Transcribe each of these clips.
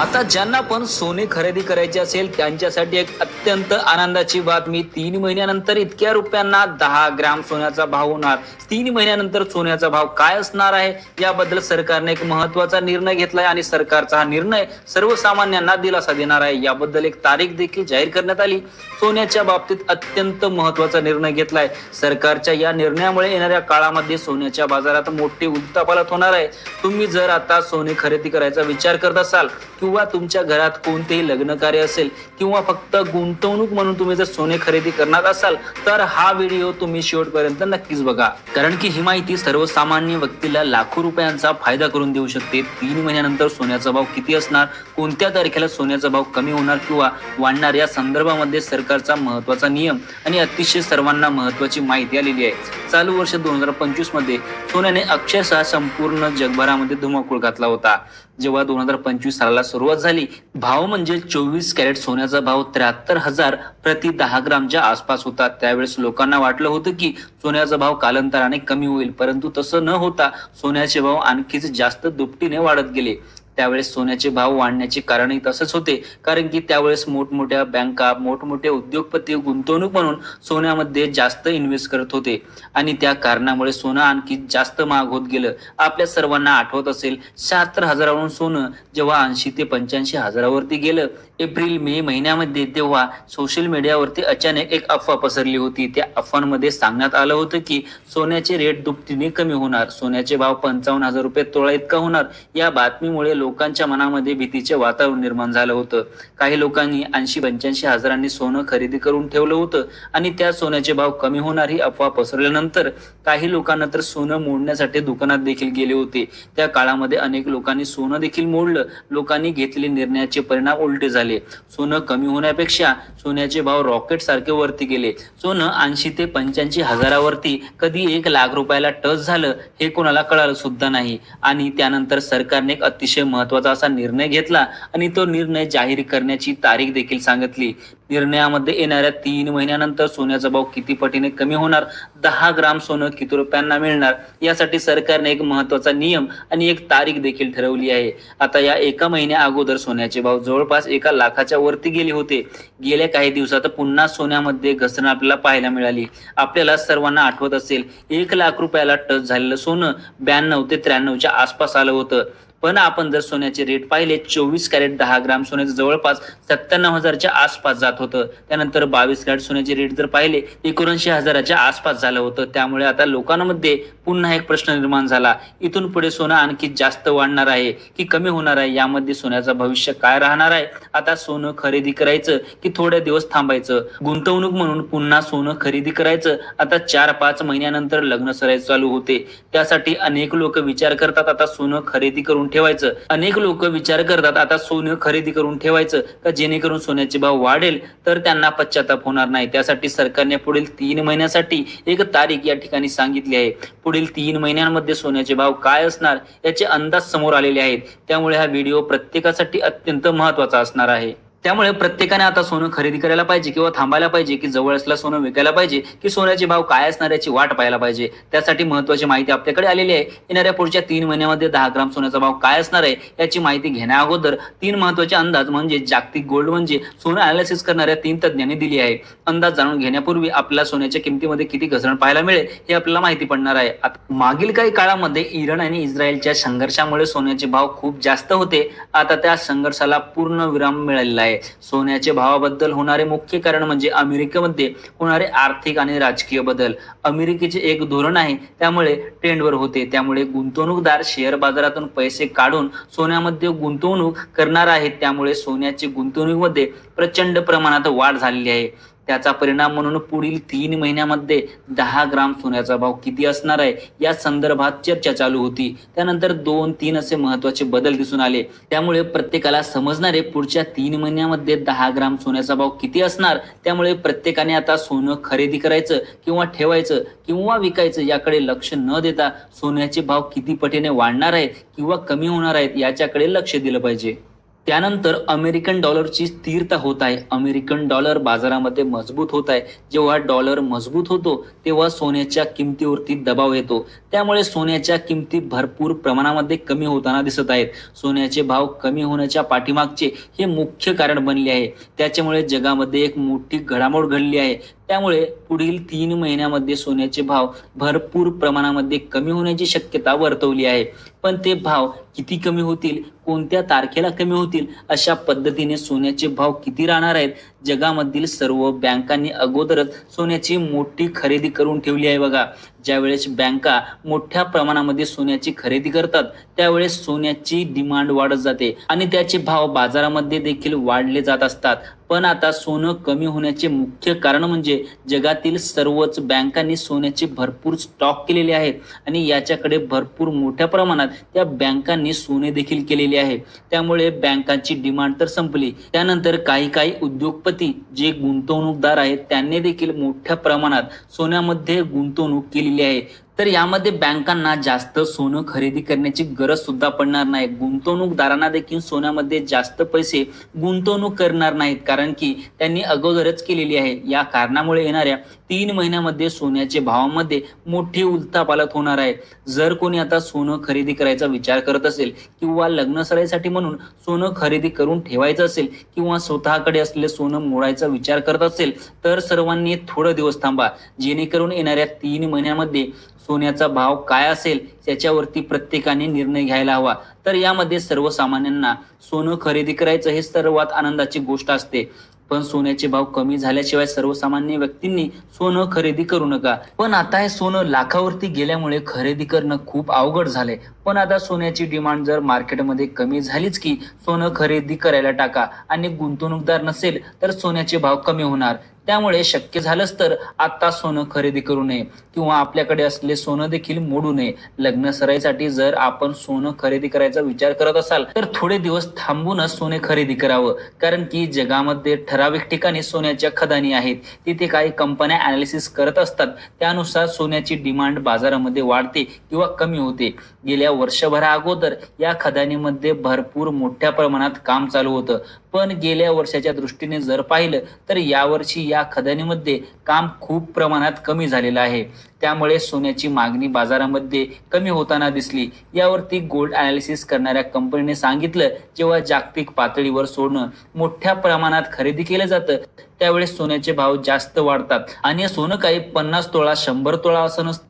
आता ज्यांना पण सोने खरेदी करायचे असेल त्यांच्यासाठी एक अत्यंत आनंदाची बातमी. तीन महिन्यानंतर इतक्या रुपयांना दहा ग्रॅम सोन्याचा भाव होणार. तीन महिन्यानंतर सोन्याचा भाव काय असणार आहे? याबद्दल सरकारने एक महत्त्वाचा निर्णय घेतलाय आणि सरकारचा हा निर्णय सर्वसामान्यांना दिलासा देणार आहे. याबद्दल एक तारीख देखील जाहीर करण्यात आली. सोन्याच्या बाबतीत अत्यंत महत्त्वाचा निर्णय घेतलाय. सरकारच्या या निर्णयामुळे येणाऱ्या काळामध्ये सोन्याच्या बाजारात मोठी उलतापालत होणार आहे. तुम्ही जर आता सोने खरेदी करायचा विचार करत असाल किंवा तुमच्या घरात कोणतेही लग्न कार्य असेल किंवा फक्त गुंतवणूक म्हणून तुम्ही जर सोने खरेदी करणार असाल तर हा व्हिडिओ तुम्ही शेवटपर्यंत नक्कीच बघा. कारण की ही माहिती सर्वसामान्य व्यक्तीला लाखो रुपयांचा फायदा करून देऊ शकते. तीन महिन्यानंतर सोन्याचा भाव किती असणार? कोणत्या तारखेला सोन्याचा भाव कमी होणार? किंवा वाढणार? या संदर्भामध्ये सरकारचा महत्त्वाचा नियम आणि अतिशय सर्वांना महत्वाची माहिती आलेली आहे. चालू वर्ष दोन हजार पंचवीसमध्ये सोन्याने अक्षरशः संपूर्ण जगभरामध्ये धुमाकूळ घातला होता. जेव्हा दोन हजार पंचवीस सालाला सुरुवात झाली भाव म्हणजे चोवीस कॅरेट सोन्याचा भाव त्र्याहत्तर हजार प्रति दहा ग्रामच्या आसपास होता. त्यावेळेस लोकांना वाटलं होतं की सोन्याचा भाव कालांतराने कमी होईल परंतु तसं न होता सोन्याचे भाव आणखीच जास्त दुपटीने वाढत गेले. त्यावेळेस सोन्याचे भाव वाढण्याचे कारणही तसंच होते. कारण की त्यावेळेस मोठमोठ्या बँका मोठमोठे उद्योगपती गुंतवणूक म्हणून सोन्यामध्ये जास्त इन्व्हेस्ट करत होते. आणि त्या कारणामुळे सोनं आणखी जास्त महाग होत गेलं. आपल्या सर्वांना आठवत असेल शहात्तर हजारावरून सोनं जेव्हा ऐंशी ते पंच्याऐंशी हजारावरती गेलं. एप्रिल मे महिन्यामध्ये तेव्हा सोशल मीडियावरती अचानक एक अफवा पसरली होती. त्या अफवांमध्ये सांगण्यात आलं होतं की सोन्याचे रेट दुपटीने कमी होणार. सोन्याचे भाव पंचावन्न हजार रुपये तोळा इतका होणार. या बातमीमुळे लोकांच्या मनामध्ये भीतीचे वातावरण निर्माण झालं होतं. काही लोकांनी ऐंशी पंच्याऐंशी हजारांनी सोनं खरेदी करून ठेवलं होतं आणि त्या सोन्याचे भाव कमी होणार ही अफवा पसरल्यानंतर काही लोकांना तर सोनं मोडण्यासाठी दुकानात देखील गेले होते. त्या काळामध्ये अनेक लोकांनी सोनं देखील मोडलं. लोकांनी घेतलेले निर्णयाचे परिणाम उलटे झाले. सोनं कमी होण्यापेक्षा सोन्याचे भाव रॉकेट सारखे वरती गेले. सोनं ऐंशी ते पंच्याऐंशी हजारावरती कधी एक लाख रुपयाला टच झालं हे कोणाला कळालं सुद्धा नाही. आणि त्यानंतर सरकारने एक अतिशय महत्त्वाचा असा निर्णय घेतला आणि तो निर्णय जाहीर करण्याची तारीख देखील सांगितली. निर्णयामध्ये येणाऱ्या तीन महिन्यानंतर सोन्याचा भाव किती पटीने कमी होणार? दहा ग्राम सोनं किती रुपयांना मिळणार? यासाठी सरकारने एक महत्त्वाचा नियम आणि एक तारीख देखील ठरवली आहे. आता या एका महिन्या अगोदर सोन्याचे भाव जवळपास एका लाखाच्या वरती गेले होते. गेल्या काही दिवसात पुन्हा सोन्यामध्ये घसरण आपल्याला पाहायला मिळाली. आपल्याला सर्वांना आठवत असेल एक लाख रुपयाला टच झालेलं सोनं ब्याण्णव ते त्र्याण्णवच्या आसपास आलं होतं. पण आपण जर सोन्याचे रेट पाहिले चोवीस कॅरेट दहा ग्राम सोन्याचं जवळपास सत्त्याण्णव हजारच्या आसपास जात होतं. त्यानंतर बावीस कॅरेट सोन्याचे रेट जर पाहिले एकोणऐंशी हजाराच्या आसपास झालं होतं. त्यामुळे आता लोकांमध्ये पुन्हा एक प्रश्न निर्माण झाला. इथून पुढे सोनं आणखी जास्त वाढणार आहे की कमी होणार आहे? यामध्ये सोन्याचं भविष्य काय राहणार आहे? आता सोनं खरेदी करायचं की थोड्या दिवस थांबायचं? गुंतवणूक म्हणून पुन्हा सोनं खरेदी करायचं? आता चार पाच महिन्यानंतर लग्न सराय चालू होते. त्यासाठी अनेक लोक विचार करतात आता सोनं खरेदी करून ठेवायचं. अनेक लोक विचार करतात आता सोनं खरेदी करून ठेवायचं का जेणेकरून सोन्याचे भाव वाढेल तर त्यांना पश्चाताप होणार नाही. त्यासाठी सरकारने पुढील तीन महिन्यासाठी एक तारीख या ठिकाणी सांगितली आहे. पुढील तीन महिन्यांमध्ये सोन्याचे भाव काय असणार याचे अंदाज समोर आलेले आहेत. त्यामुळे हा व्हिडिओ प्रत्येकासाठी अत्यंत महत्त्वाचा असणार आहे. त्यामुळे प्रत्येकाने आता सोनं खरेदी करायला पाहिजे किंवा थांबायला पाहिजे की जवळ असला सोनं विकायला पाहिजे की सोन्याचे भाव काय असणार याची वाट पाहायला पाहिजे. त्यासाठी महत्वाची माहिती आपल्याकडे आलेली आहे. येणाऱ्या पुढच्या तीन महिन्यामध्ये दहा ग्राम सोन्याचा भाव काय असणार आहे याची माहिती घेण्या अगोदर तीन महत्त्वाचे अंदाज म्हणजे जागतिक गोल्ड म्हणजे सोनं अनालिसिस करणाऱ्या तीन तज्ज्ञांनी दिली आहे. अंदाज जाणून घेण्यापूर्वी आपल्याला सोन्याच्या किमतीमध्ये किती घसरण पाहायला मिळेल हे आपल्याला माहिती पडणार आहे. मागील काही काळामध्ये इराण आणि इस्रायलच्या संघर्षामुळे सोन्याचे भाव खूप जास्त होते. आता त्या संघर्षाला पूर्ण विराम मिळालेला आहे. सोन्याच्या भावाबद्दल होणारे मुख्य कारण म्हणजे अमेरिकेमध्ये होणारे आर्थिक आणि राजकीय बदल. अमेरिकेचे एक धोरण आहे त्यामुळे ट्रेंडवर होते. त्यामुळे गुंतवणूकदार शेअर बाजारातून पैसे काढून सोन्यामध्ये गुंतवणूक करणार आहेत. त्यामुळे सोन्याची गुंतवणूकमध्ये प्रचंड प्रमाणात वाढ झालेली आहे. त्याचा परिणाम म्हणून पुढील तीन महिन्यामध्ये दहा ग्राम सोन्याचा भाव किती असणार आहे? या संदर्भात चर्चा चालू होती. त्यानंतर दोन तीन असे महत्त्वाचे बदल दिसून आले. त्यामुळे प्रत्येकाला समजणारे पुढच्या तीन महिन्यामध्ये दहा ग्राम सोन्याचा भाव किती असणार? त्यामुळे प्रत्येकाने आता सोनं खरेदी करायचं किंवा ठेवायचं किंवा विकायचं याकडे लक्ष न देता सोन्याचे भाव किती पटीने वाढणार आहेत किंवा कमी होणार आहेत याच्याकडे लक्ष दिलं पाहिजे. त्यानंतर अमेरिकन डॉलरची स्थिरता होत आहे. अमेरिकन डॉलर बाजारामध्ये मजबूत होत आहे. जेव्हा डॉलर मजबूत होतो तेव्हा सोन्याच्या किमतीवरती दबाव येतो. त्यामुळे सोन्याच्या किमती भरपूर प्रमाणामध्ये कमी होताना दिसत आहेत. सोन्याचे भाव कमी होण्याच्या पाठीमागचे हे मुख्य कारण बनले आहे. त्याच्यामुळे जगामध्ये एक मोठी घडामोड घडली आहे. त्यामुळे पुढील तीन महिन्यामध्ये सोन्याचे भाव भरपूर प्रमाणामध्ये कमी होण्याची शक्यता वर्तवली आहे. पण ते भाव किती कमी होतील कोणत्या तारखेला कमी होतील अशा पद्धतीने सोन्याचे भाव किती राहणार आहेत जगामधील सर्व बँकांनी अगोदरच सोन्याची मोठी खरेदी करून ठेवली आहे बघा. ज्यावेळेस बँका मोठ्या प्रमाणामध्ये सोन्याची खरेदी करतात त्यावेळेस सोन्याची डिमांड वाढत जाते आणि त्याचे भाव बाजारामध्ये देखील वाढले जात असतात. पण आता सोनं कमी होण्याचे मुख्य कारण म्हणजे जगातील सर्वच बँकांनी सोन्याचे भरपूर स्टॉक केलेले आहेत आणि याच्याकडे भरपूर मोठ्या प्रमाणात त्या बँकांनी सोने देखील केलेले आहे. त्यामुळे बँकांची डिमांड तर संपली. त्यानंतर काही काही उद्योगपती जे गुंतवणूकदार आहेत त्यांनी देखील मोठ्या प्रमाणात सोन्यामध्ये गुंतवणूक केलेली आहे. तर यामध्ये बँकांना जास्त सोनं खरेदी करण्याची गरज सुद्धा पडणार नाही. गुंतवणूकदारांना देखील सोन्यामध्ये जास्त पैसे गुंतवणूक करणार नाहीत. कारण की त्यांनी अगोदरच केलेली आहे. या कारणामुळे येणाऱ्या तीन महिन्यामध्ये सोन्याचे भावामध्ये मोठी उलथापालत होणार आहे. जर कोणी आता सोनं खरेदी करायचा विचार करत असेल किंवा लग्न सराईसाठी म्हणून सोनं खरेदी करून ठेवायचं असेल किंवा स्वतःकडे असलेले सोनं मोडायचा विचार करत असेल तर सर्वांनी थोडं दिवस थांबा. जेणेकरून येणाऱ्या तीन महिन्यामध्ये सोन्याचा भाव काय असेल त्याच्यावरती प्रत्येकाने निर्णय घ्यायला हवा. तर यामध्ये सर्वसामान्यांना सोनं खरेदी करायचं हे सर्वात आनंदाची गोष्ट असते. पण सोन्याचे भाव कमी झाल्याशिवाय सर्वसामान्य व्यक्तींनी सोनं खरेदी करू नका. पण आता हे सोनं लाखावरती गेल्यामुळे खरेदी करणं खूप अवघड झालंय. पण आता सोन्याची डिमांड जर मार्केटमध्ये कमी झालीच की सोनं खरेदी करायला टाका. आणि गुंतवणूकदार नसेल तर सोन्याचे भाव कमी होणार. त्यामुळे शक्य झालंच तर आता सोनं खरेदी करू नये किंवा आपल्याकडे असलेले सोनं देखील मोडू नये. लग्न सराईसाठी जर आपण सोनं खरेदी करायचा विचार करत असाल तर थोडे दिवस थांबूनच सोने खरेदी करावं. कारण की जगामध्ये ठराविक ठिकाणी सोन्याच्या खदानी आहेत. तिथे काही कंपन्या अनालिसिस करत असतात. त्यानुसार सोन्याची डिमांड बाजारामध्ये वाढते किंवा कमी होते. गेल्या वर्षभरा अगोदर या खदानीमध्ये भरपूर मोठ्या प्रमाणात काम चालू होतं. पण गेल्या वर्षाच्या दृष्टीने जर पाहिलं तर यावर्षी या या खदानीमध्ये काम खूप प्रमाणात कमी झालेलं आहे. त्यामुळे सोन्याची मागणी बाजारामध्ये कमी होताना दिसली. यावरती गोल्ड अनालिसिस करणाऱ्या कंपनीने सांगितलं जेव्हा जागतिक पातळीवर सोनं मोठ्या प्रमाणात खरेदी केलं जातं त्यावेळेस सोन्याचे भाव जास्त वाढतात. आणि सोनं काही पन्नास तोळा शंभर तोळा असं नसतं.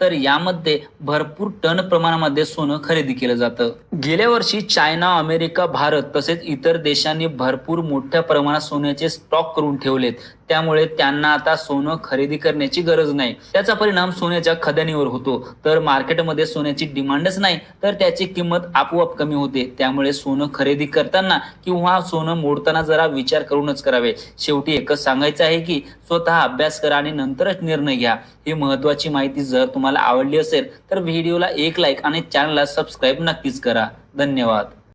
तर यामध्ये भरपूर टन प्रमाणामध्ये सोनं खरेदी केलं जातं. गेल्या वर्षी चायना अमेरिका भारत तसेच इतर देशांनी भरपूर मोठ्या प्रमाणात सोन्याचे स्टॉक करून ठेवलेत. त्यामुळे त्यांना आता सोनं खरेदी करण्याची गरज नाही. त्याचा परिणाम सोन्याच्या खदानीवर होतो. तर मार्केटमध्ये सोन्याची डिमांडच नाही तर त्याची किंमत आपोआप कमी होते. त्यामुळे सोनं खरेदी करताना किंवा सोनं मोडताना जरा विचार करूनच करावे. शेवटी एकच सांगायचं आहे की स्वतः अभ्यास करा आणि नंतरच निर्णय घ्या. ही महत्वाची माहिती जर तुम्हाला आवडली असेल तर व्हिडिओला एक लाईक आणि चॅनलला सबस्क्राईब नक्कीच करा. धन्यवाद.